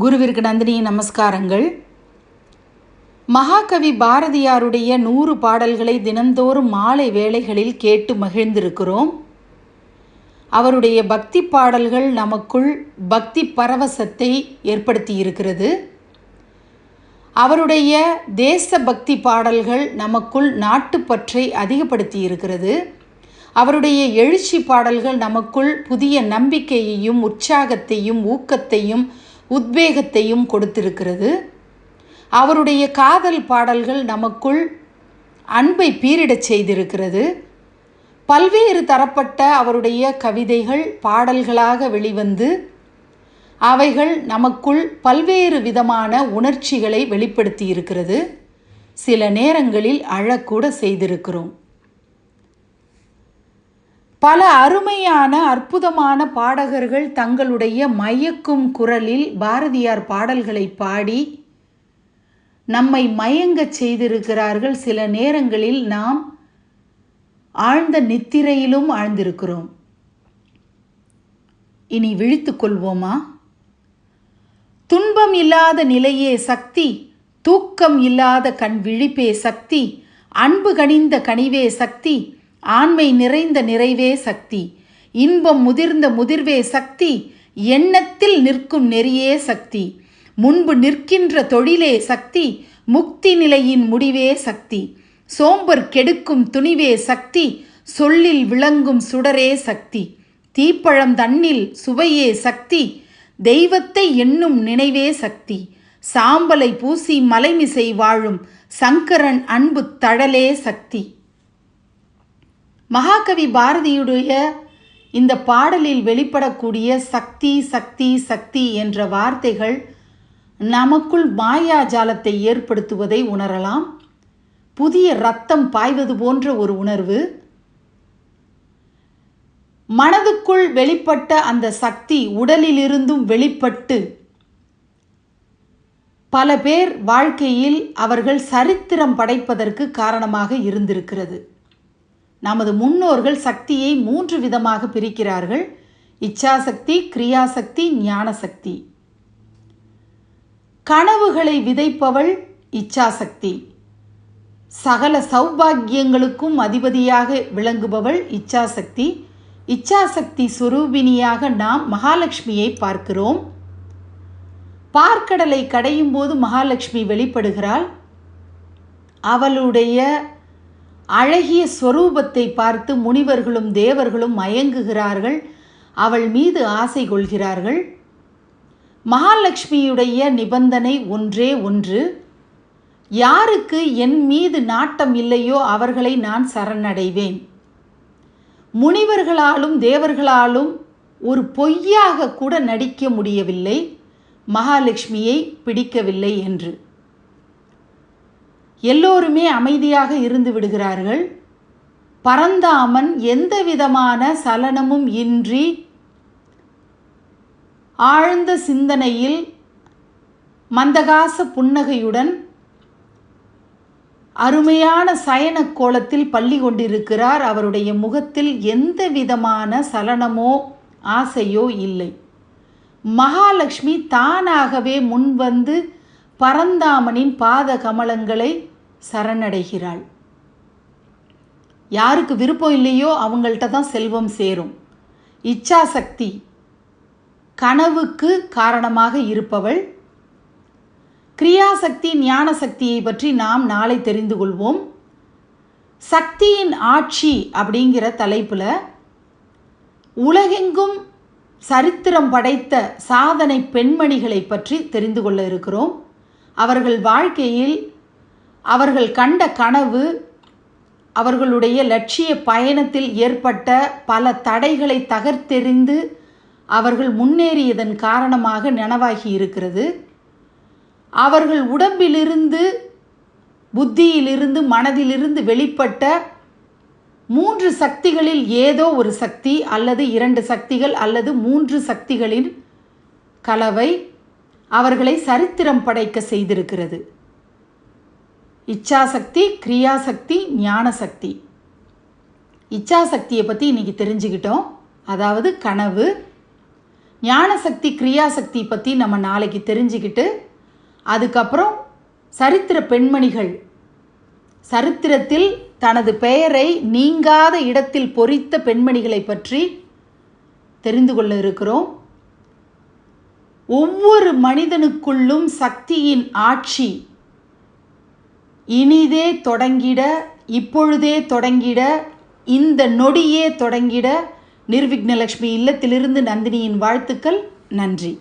குருவிற்கு நந்தினி நமஸ்காரங்கள். மகாகவி பாரதியாருடைய நூறு பாடல்களை தினந்தோறும் மாலை வேளைகளில் கேட்டு மகிழ்ந்திருக்கிறோம். அவருடைய பக்தி பாடல்கள் நமக்குள் பக்தி பரவசத்தை ஏற்படுத்தி இருக்கிறது. அவருடைய தேச பக்தி பாடல்கள் நமக்குள் நாட்டுப்பற்றை அதிகப்படுத்தி இருக்கிறது. அவருடைய எழுச்சி பாடல்கள் நமக்குள் புதிய நம்பிக்கையையும் உற்சாகத்தையும் ஊக்கத்தையும் உத்வேகத்தையும் கொடுத்திருக்கிறது. அவருடைய காதல் பாடல்கள் நமக்குள் அன்பை பீரிடச் செய்திருக்கிறது. பல்வேறு தரப்பட்ட அவருடைய கவிதைகள் பாடல்களாக வெளிவந்து அவைகள் நமக்குள் பல்வேறு விதமான உணர்ச்சிகளை வெளிப்படுத்தி இருக்கிறது சில நேரங்களில் அழக்கூட செய்திருக்கிறோம். பல அருமையான அற்புதமான பாடகர்கள் தங்களுடைய மயக்கும் குரலில் பாரதியார் பாடல்களை பாடி நம்மை மயங்கச் செய்திருக்கிறார்கள். சில நேரங்களில் நாம் ஆழ்ந்த நித்திரையிலும் ஆழ்ந்திருக்கிறோம். இனி விழித்துக் கொள்வோமா? துன்பம் இல்லாத நிலையே சக்தி தூக்கம் இல்லாத கண் விழிப்பே சக்தி அன்பு கனிந்த கனிவே சக்தி ஆண்மை நிறைந்த நிறைவே சக்தி. இன்பம் முதிர்ந்த முதிர்வே சக்தி எண்ணத்தில் நிற்கும் நெறியே சக்தி. முன்பு நிற்கின்ற தொழிலே சக்தி முக்தி நிலையின் முடிவே சக்தி. சோம்பர் கெடுக்கும் துணிவே சக்தி சொல்லில் விளங்கும் சுடரே சக்தி. தீப்பழம் தண்ணில் சுவையே சக்தி தெய்வத்தை எண்ணும் நினைவே சக்தி. சாம்பலை பூசி மலைமிசை வாழும் சங்கரன் அன்பு தழலே சக்தி. மகாகவி பாரதியுடைய இந்த பாடலில் வெளிப்படக்கூடிய சக்தி சக்தி சக்தி என்ற வார்த்தைகள் நமக்குள் மாயாஜாலத்தை ஏற்படுத்துவதை உணரலாம். புதிய ரத்தம் பாய்வது போன்ற ஒரு உணர்வு. மனதுக்குள் வெளிப்பட்ட அந்த சக்தி உடலிலிருந்தும் வெளிப்பட்டு பல பேர் வாழ்க்கையில் அவர்கள் சரித்திரம் படைப்பதற்கு காரணமாக இருந்திருக்கிறது. நமது முன்னோர்கள் சக்தியை மூன்று விதமாக பிரிக்கிறார்கள். இச்சாசக்தி கிரியாசக்தி ஞானசக்தி. கனவுகளை விதைப்பவள் இச்சாசக்தி. சகல சௌபாகியங்களுக்கும் அதிபதியாக விளங்குபவள் இச்சாசக்தி. இச்சாசக்தி சுரூபினியாக நாம் மகாலட்சுமியை பார்க்கிறோம். பார்க்கடலை கடையும் போது மகாலட்சுமி வெளிப்படுகிறாள். அவளுடைய அழகிய ஸ்வரூபத்தை பார்த்து முனிவர்களும் தேவர்களும் மயங்குகிறார்கள். அவள் மீது ஆசை கொள்கிறார்கள். மகாலட்சுமியுடைய நிபந்தனை ஒன்றே ஒன்று. யாருக்கு என் மீது நாட்டம் இல்லையோ அவர்களை நான் சரணடைவேன். முனிவர்களாலும் தேவர்களாலும் ஒரு பொய்யாக கூட நடிக்க முடியவில்லை. மகாலட்சுமியை பிடிக்கவில்லை என்று. எல்லோருமே அமைதியாக இருந்து விடுகிறார்கள். பரந்தாமன் எந்த விதமான சலனமும் இன்றி ஆழ்ந்த சிந்தனையில் மந்தகாச புன்னகையுடன் அருமையான சயன கோலத்தில் பள்ளி கொண்டிருக்கிறார். அவருடைய முகத்தில் எந்த விதமான சலனமோ ஆசையோ இல்லை. மகாலட்சுமி தானாகவே முன்வந்து பரந்தாமனின் பாத கமலங்களை சரணடைகிறாள். யாருக்கு விருப்பம் இல்லையோ அவங்கள்ட்ட தான் செல்வம் சேரும். இச்சாசக்தி கனவுக்கு காரணமாக இருப்பவள். கிரியாசக்தி ஞான சக்தியை பற்றி நாம் நாளை தெரிந்து கொள்வோம். சக்தியின் ஆட்சி அப்படிங்கிற தலைப்பில் உலகெங்கும் சரித்திரம் படைத்த சாதனை பெண்மணிகளை பற்றி தெரிந்து கொள்ள இருக்கிறோம். அவர்கள் வாழ்க்கையில் அவர்கள் கண்ட கனவு அவர்களுடைய லட்சிய பயணத்தில் ஏற்பட்ட பல தடைகளை தகர்த்தெறிந்து அவர்கள் முன்னேறியதன் காரணமாக நனவாகி இருக்கிறது. அவர்கள் உடம்பிலிருந்து புத்தியிலிருந்து மனதிலிருந்து வெளிப்பட்ட மூன்று சக்திகளில் ஏதோ ஒரு சக்தி அல்லது இரண்டு சக்திகள் அல்லது மூன்று சக்திகளின் கலவை அவர்களை சரித்திரம் படைக்க செய்திருக்கிறது. இச்சாசக்தி கிரியாசக்தி ஞானசக்தி. இச்சாசக்தியை பற்றி இன்றைக்கி தெரிஞ்சுக்கிட்டோம். அதாவது கனவு. ஞானசக்தி கிரியாசக்தி பற்றி நம்ம நாளைக்கு தெரிஞ்சுக்கிட்டு அதுக்கப்புறம் சரித்திர பெண்மணிகள். சரித்திரத்தில் தனது பெயரை நீங்காத இடத்தில் பொறித்த பெண்மணிகளை பற்றி தெரிந்து கொள்ள இருக்கிறோம். ஒவ்வொரு மனிதனுக்குள்ளும் சக்தியின் ஆட்சி இனிதே தொடங்கிட இப்பொழுதே தொடங்கிட இந்த நொடியே தொடங்கிட. நிர்விக்னலக்ஷ்மி இல்லத்திலிருந்து நந்தினியின் வாழ்த்துக்கள். நன்றி.